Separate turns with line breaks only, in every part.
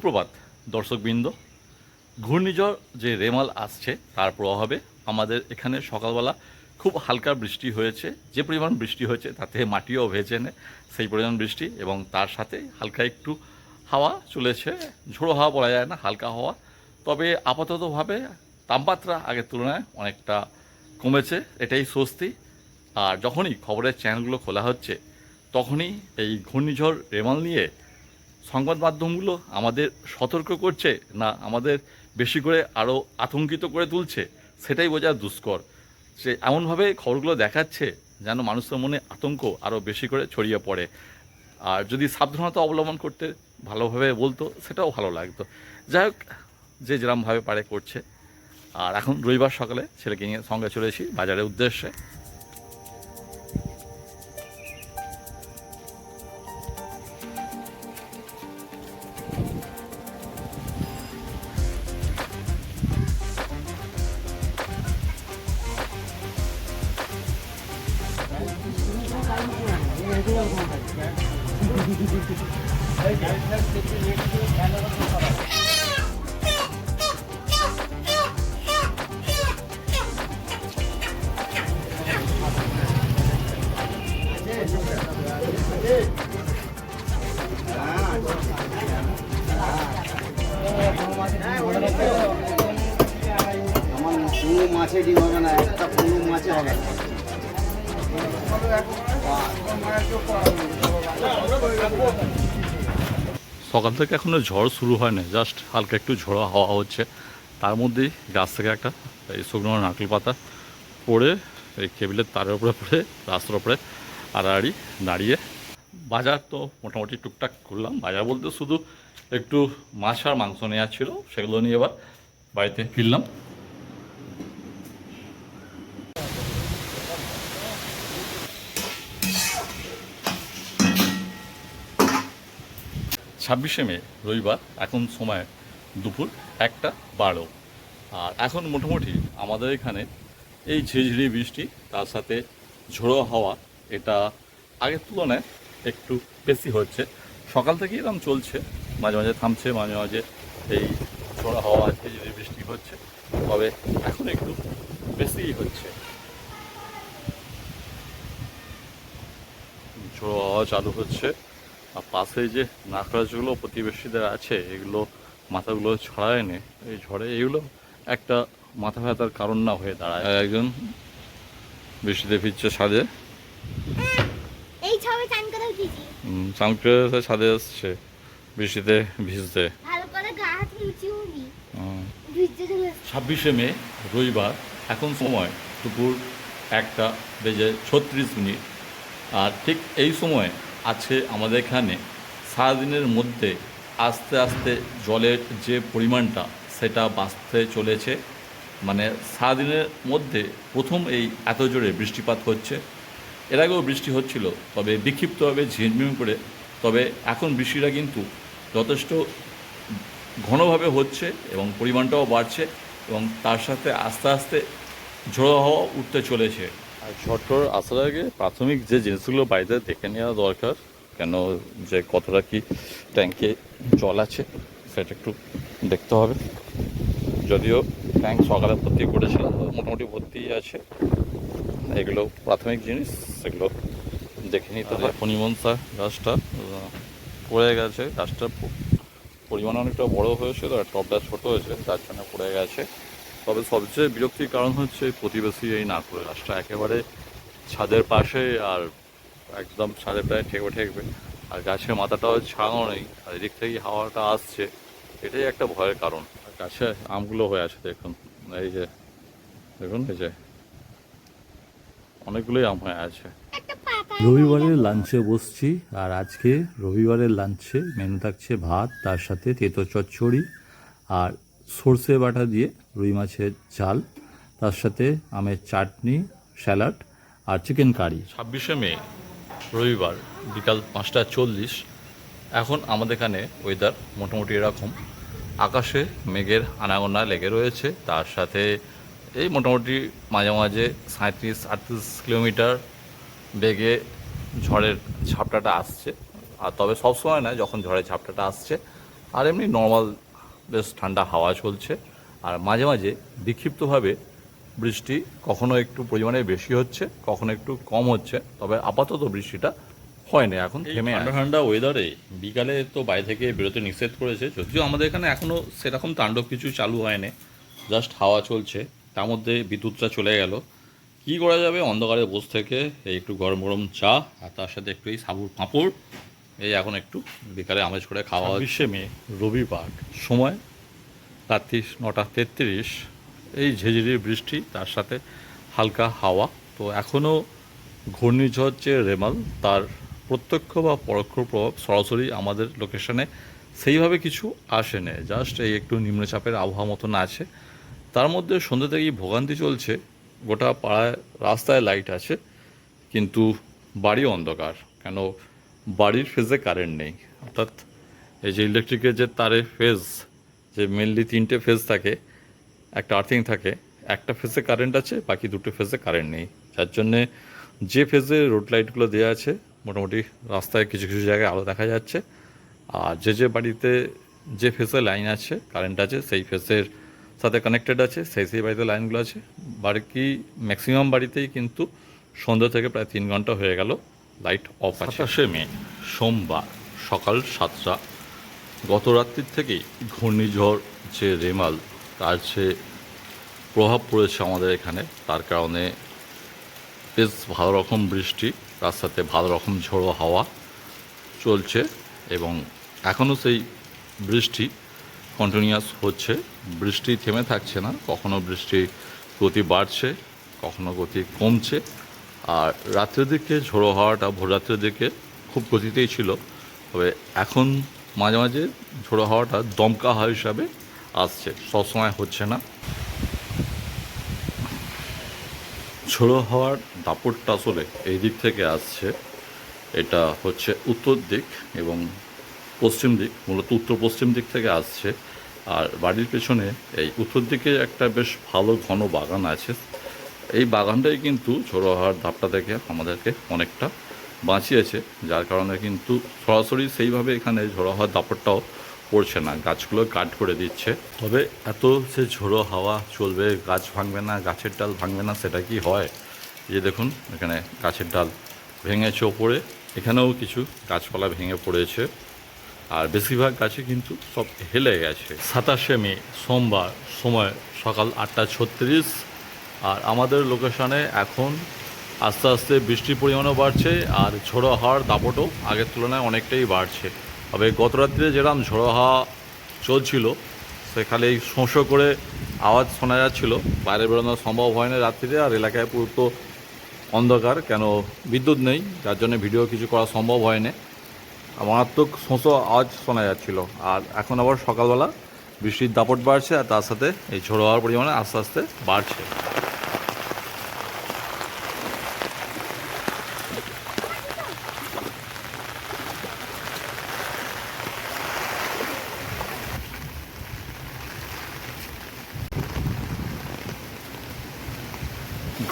সুপ্রভাত, দর্শকবৃন্দ। ঘূর্ণিঝড় যে রেমাল আসছে, তার প্রভাবে আমাদের এখানে সকালবেলা খুব হালকা বৃষ্টি হয়েছে। যে পরিমাণ বৃষ্টি হয়েছে, তাতে মাটিও ভেজে নেয় সেই পরিমাণ বৃষ্টি এবং তার সাথে হালকা একটু হাওয়া চলেছে। ঝোড়ো হাওয়া বলা যায় না, হালকা হাওয়া। তবে আপাততভাবে তাপমাত্রা আগের তুলনায় অনেকটা কমেছে, এটাই স্বস্তি। আর যখনই খবরের চ্যানেলগুলো খোলা হচ্ছে, তখনই এই ঘূর্ণিঝড় রেমাল নিয়ে সংবাদ মাধ্যমগুলো আমাদের সতর্ক করছে না আমাদের বেশি করে আরও আতঙ্কিত করে তুলছে, সেটাই বোঝা দুষ্কর। সে এমনভাবে খবরগুলো দেখাচ্ছে যেন মানুষের মনে আতঙ্ক আরও বেশি করে ছড়িয়ে পড়ে। আর যদি সাবধানতা অবলম্বন করতে ভালোভাবে বলতো, সেটাও ভালো লাগতো। যাই হোক, যে যেরমভাবে পারে করছে। আর এখন রবিবার সকালে ছেলেকে নিয়ে সঙ্গে চলেছি বাজারের উদ্দেশ্যে।
আমার কোনো মাছে ডিম হবে না একটা কোনো মাছে হবে। না
সকাল থেকে এখনও ঝড় শুরু হয় না জাস্ট হালকা একটু ঝোড়ো হাওয়া হচ্ছে। তার মধ্যেই গাছ থেকে একটা এই শুকনো নারকেল পাতা পড়ে, এই কেবিলের তারের উপরে পড়ে, রাস্তার উপরে আড়াআড়ি দাঁড়িয়ে। বাজার তো মোটামুটি টুকটাক করলাম। বাজার বলতে শুধু একটু মাছ আর মাংস নেওয়া ছিল, সেগুলো নিয়ে এবার বাড়িতে ফিরলাম। ছাব্বিশে মে, রবিবার, এখন সময় দুপুর একটা বারো। আর এখন মোটামুটি আমাদের এখানে এই ঝিঝিরি বৃষ্টি, তার সাথে ঝোড়ো হাওয়া, এটা আগের তুলনায় একটু বেশি হচ্ছে। সকাল থেকে এরকম চলছে, মাঝে মাঝে থামছে, মাঝে মাঝে এই ঝোড়ো হাওয়া ঝিঝিরি বৃষ্টি হচ্ছে, তবে এখন একটু বেশিই হচ্ছে। ঝোড়ো হাওয়া চালু হচ্ছে। আর পাশে যে নাকরাজগুলো প্রতিবেশীদের আছে এগুলো মাথাগুলো ছড়ায় নে এই ঝড়ে এগুলো একটা মাথা ব্যথার কারণ না হয়ে দাঁড়ায়। আর একজন বৃষ্টিতে ফিরছে সাজে
এই ছবি চান করে উঠেছি।
চান করে এসে ছাদে আসছে বৃষ্টিতে ভিজতে।
ভালো করে গা হাত।
ছাব্বিশে মে রবিবার এখন সময় দুপুর একটা বেজে ছত্রিশ মিনিট। আর ঠিক এই সময় আছে আমাদের এখানে। সারাদিনের মধ্যে আস্তে আস্তে জলের যে পরিমাণটা, সেটা বাড়তে চলেছে। মানে সারাদিনের মধ্যে প্রথম এই এত জোরে বৃষ্টিপাত হচ্ছে। এর আগেও বৃষ্টি হচ্ছিল, তবে বিক্ষিপ্তভাবে ঝিমঝিম করে। তবে এখন বৃষ্টিটা কিন্তু যথেষ্ট ঘনভাবে হচ্ছে এবং পরিমাণটাও বাড়ছে এবং তার সাথে আস্তে আস্তে ঝোড়ো হাওয়া উঠতে চলেছে। ঝড়টর আসার আগে। প্রাথমিক যে জিনিসগুলো বাড়িতে দেখে নেওয়া দরকার, কেন যে কতটা কি ট্যাঙ্কে জল আছে, সেটা একটু দেখতে হবে। যদিও ট্যাঙ্ক সকালে ভর্তি করেছিলাম মোটামুটি ভর্তি আছে। এগুলো প্রাথমিক জিনিস, সেগুলো দেখে নিতে হবে। ফণিমনসা গাছটা পড়ে গেছে। গাছটা পরিমাণ অনেকটা বড় হয়েছে তো টপটা ছোট হয়েছে, তার জন্য পড়ে গেছে। তবে সবচেয়ে বিরক্তির কারণ হচ্ছে প্রতিবেশী এই নাকুড়ে গাছটা একেবারে ছাদের পাশে আর একদম ছাদের প্রায় ঠেকবে ঠেকবে। আর গাছের মাথাটাও ছাড়ানো নেই, আর এদিক থেকে হাওয়াটা আসছে। এটাই একটা ভয়ের কারণ। আর গাছে আমগুলো হয়ে আছে দেখুন, এই যে, দেখুন এই যে, অনেকগুলোই আম হয়ে আছে।
রবিবারের লাঞ্চে বসছি, আর আজকে রবিবারের লাঞ্চে মেনু থাকছে ভাত, তার সাথে তেতো চচ্চড়ি, আর সর্ষে বাটা দিয়ে রুই মাছের ঝাল, তার সাথে আমের চাটনি, স্যালাড আর চিকেন কারি।
ছাব্বিশে মে, রবিবার, বিকাল পাঁচটা চল্লিশ। এখন আমাদের এখানে ওয়েদার মোটামুটি এরকম। আকাশে মেঘের আনাগোনা লেগে রয়েছে, তার সাথে এই মোটামুটি মাঝে মাঝে সাঁত্রিশ আটত্রিশ কিলোমিটার বেগে ঝড়ের ঝাপটাটা আসছে। আর তবে সবসময় না যখন ঝড়ের ঝাপটাটা আসছে, আর এমনি নর্মাল বেশ ঠান্ডা হাওয়া চলছে। আর মাঝে মাঝে বিক্ষিপ্তভাবে বৃষ্টি কখনো একটু পরিমাণে বেশি হচ্ছে কখনো একটু কম হচ্ছে তবে আপাতত বৃষ্টিটা হয়নি এখন থেমে ঠান্ডা ঠান্ডা ওয়েদারে বিকালে তো বাইরে থেকে বেরোতে নিষেধ করেছে যদিও আমাদের এখানে এখনও সেরকম তাণ্ডব কিছু চালু হয়নি জাস্ট হাওয়া চলছে তার মধ্যে বিদ্যুৎটা চলে গেল। কি করা যাবে? অন্ধকারে বসে থেকে এই একটু গরম গরম চা আর তার সাথে একটু এই সাবুর পাঁপড় এই এখন একটু বিকালে আমেজ করে খাওয়া বিশে মে রবিবার। সময় রাত্রি নটা তেত্রিশ। এই ঝেঝিরি বৃষ্টি তার সাথে হালকা হাওয়া। তো এখনও ঘূর্ণিঝড় যে রেমাল তার প্রত্যক্ষ বা পরোক্ষ প্রভাব সরাসরি আমাদের লোকেশনে সেইভাবে কিছু আসেনি। জাস্ট এই একটু নিম্নচাপের আবহাওয়া মতন আছে। তার মধ্যে সন্ধ্যে থেকেই ভোগান্তি চলছে। গোটা পাড়ায় রাস্তায় লাইট আছে কিন্তু বাড়ি অন্ধকার। কেন বাড়ির ফেজে কারেন্ট নেই। অর্থাৎ এই যে ইলেকট্রিকের যে তারে ফেজ যে মেনলি তিনটে ফেজ থাকে, একটা আর্থিং থাকে, একটা ফেজে কারেন্ট আছে, বাকি দুটো ফেজে কারেন্ট নেই। যার জন্যে যে ফেজে রোড লাইটগুলো দেওয়া আছে, মোটামুটি রাস্তায় কিছু কিছু জায়গায় আলো দেখা যাচ্ছে। আর যে যে বাড়িতে যে ফেজে লাইন আছে কারেন্ট আছে, সেই ফেজের সাথে কানেক্টেড আছে, সেই সেই বাড়িতে লাইনগুলো আছে। বাকি ম্যাক্সিমাম বাড়িতেই কিন্তু সন্ধ্যা থেকে প্রায় তিন ঘণ্টা হয়ে গেল। লাইট অফ আছে। মে, সোমবার সকাল সাতটা। গত রাত্রির থেকেই ঘূর্ণিঝড় যে রেমাল, তার যে প্রভাব পড়েছে আমাদের এখানে, তার কারণে বেশ ভালো রকম বৃষ্টি, তার সাথে ভালো রকম ঝোড়ো হাওয়া চলছে এবং এখনও সেই বৃষ্টি কন্টিনিউয়াস হচ্ছে। বৃষ্টি থেমে থাকছে না, কখনো বৃষ্টি গতি বাড়ছে, কখনো গতি কমছে। আর রাত্রের দিকে ঝোড়ো হাওয়াটা ভোররাত্রের দিকে খুব গতিতেই ছিল। তবে এখন মাঝে মাঝে ঝোড়ো হাওয়াটা দমকা হাওয়া হিসাবে আসছে। সবসময় হচ্ছে না। ঝোড়ো হাওয়ার দাপটটা আসলে এই দিক থেকে আসছে। এটা হচ্ছে উত্তর দিক এবং পশ্চিম দিক, মূলত উত্তর পশ্চিম দিক থেকে আসছে। আর বাড়ির পেছনে এই উত্তর দিকে একটা বেশ ভালো ঘন বাগান আছে। এই বাগানটাই কিন্তু ঝোড়ো হাওয়ার ধাপটা থেকে আমাদেরকে অনেকটা বাঁচিয়েছে, যার কারণে কিন্তু সরাসরি সেইভাবে এখানে ঝোড়ো হওয়ার দাপটটাও পড়ছে না, গাছগুলো কাট করে দিচ্ছে। তবে এত সে ঝোড়ো হাওয়া চলবে, গাছ ভাঙবে না, গাছের ডাল ভাঙবে না, সেটা কি হয়? যে দেখুন, এখানে গাছের ডাল ভেঙেছে ওপরে, এখানেও কিছু গাছপালা ভেঙে পড়েছে। আর বেশিরভাগ গাছে কিন্তু সব হেলে গেছে। সাতাশে মে, সোমবার, সময় সকাল আটটা ছত্রিশ। আর আমাদের লোকেশনে এখন আস্তে আস্তে বৃষ্টির পরিমাণও বাড়ছে আর ঝোড়ো হাওয়ার দাপটও আগের তুলনায় অনেকটাই বাড়ছে। তবে গত রাত্রে যেরকম ঝোড়ো হাওয়া চলছিল, সেখানে এই শোঁ করে আওয়াজ শোনা যাচ্ছিল। বাইরে বেরোনো সম্ভব হয় না রাত্রিতে আর এলাকায় পুরো অন্ধকার, কেন বিদ্যুৎ নেই, যার জন্য ভিডিও কিছু করা সম্ভব হয় না মারাত্মক শোঁসো আওয়াজ শোনা যাচ্ছিল আর এখন আবার সকালবেলা বৃষ্টির দাপট বাড়ছে আর তার সাথে এই ঝোড়ো হওয়ার পরিমাণে আস্তে আস্তে বাড়ছে।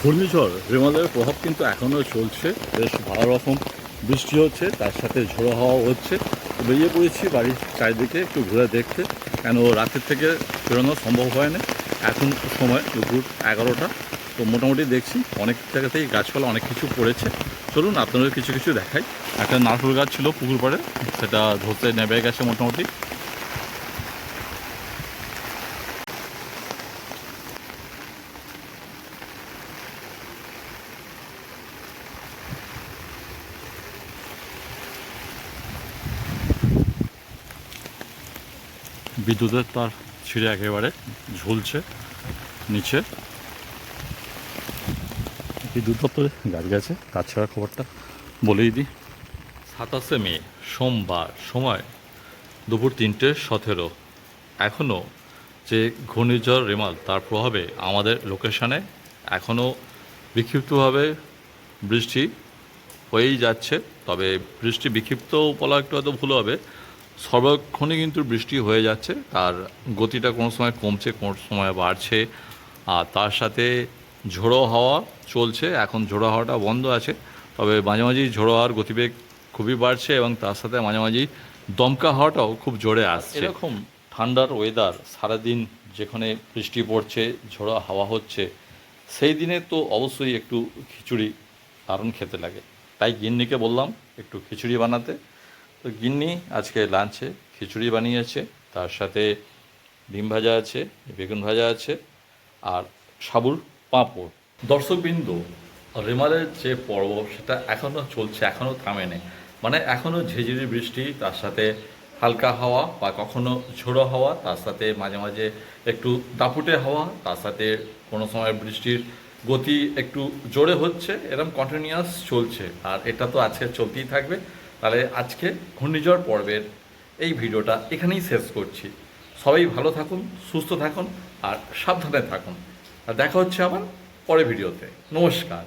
ঘূর্ণিঝড় রেমালের প্রভাব কিন্তু এখনও চলছে। বেশ ভালো রকম বৃষ্টি হচ্ছে, তার সাথে ঝোড়ো হাওয়া হচ্ছে। বেরিয়ে পড়েছি বাড়ির চারিদিকে, একটু ঘুরে দেখতে। কেন রাতের থেকে বেরোনো সম্ভব হয় না। এখন সময় দুপুর এগারোটা। তো মোটামুটি দেখছি অনেক জায়গা থেকে গাছপালা অনেক কিছু পড়েছে। চলুন আপনাদের কিছু কিছু দেখাই। একটা নারকেল গাছ ছিল পুকুর পাড়ে, সেটা ধরতে নেবে গেছে মোটামুটি। বিদ্যুতের তার ছিঁড়ে একেবারে ঝুলছে নিচে। বিদ্যুৎ দপ্তরে গাছ গেছে তাছাড়া খবরটা বলেই দিই। সাতাশে মে, সোমবার সময় দুপুর তিনটে সতেরো। এখনও যে ঘূর্ণিঝড় রেমাল, তার প্রভাবে আমাদের লোকেশনে এখনও বিক্ষিপ্তভাবে বৃষ্টি হয়েই যাচ্ছে। তবে বৃষ্টি বিক্ষিপ্ত বলা একটু হয়তো ভুল হবে। সর্বক্ষণই কিন্তু বৃষ্টি হয়ে যাচ্ছে। তার গতিটা কোনো সময় কমছে, কোনো সময় বাড়ছে। আর তার সাথে ঝোড়ো হাওয়া চলছে। এখন ঝোড়ো হাওয়াটা বন্ধ আছে। তবে মাঝে মাঝেই ঝোড়ো হাওয়ার গতিবেগ খুবই বাড়ছে এবং তার সাথে মাঝে মাঝেই দমকা হাওয়াটাও খুব জোরে আসছে। এরকম ঠান্ডার ওয়েদার সারাদিন যেখানে বৃষ্টি পড়ছে, ঝোড়ো হাওয়া হচ্ছে, সেই দিনে তো অবশ্যই একটু খিচুড়ি দারুণ খেতে লাগে। তাই গিন্নিকে বললাম একটু খিচুড়ি বানাতে। তো গিন্নি আজকে লাঞ্চে খিচুড়ি বানিয়েছে, তার সাথে ডিম ভাজা আছে, বেগুন ভাজা আছে, আর সাবুর পাঁপড়। দর্শকবৃন্দ, রেমালের যে পর্ব, সেটা এখনও চলছে এখনও থামেনি। মানে এখনও ঝিঝিরি বৃষ্টি, তার সাথে হালকা হাওয়া বা কখনো ঝোড়ো হাওয়া, তার সাথে মাঝে মাঝে একটু দাপুটে হাওয়া, তার সাথে কোনো সময় বৃষ্টির গতি একটু জোরে হচ্ছে এরকম কন্টিনিউয়াস চলছে। আর এটা তো আজকে চলতেই থাকবে। তাহলে আজকে ঘূর্ণিঝড় পর্বের এই ভিডিওটা এখানেই শেষ করছি। সবাই ভালো থাকুন, সুস্থ থাকুন আর সাবধানে থাকুন। আর দেখা হচ্ছে আবার পরের ভিডিওতে। নমস্কার।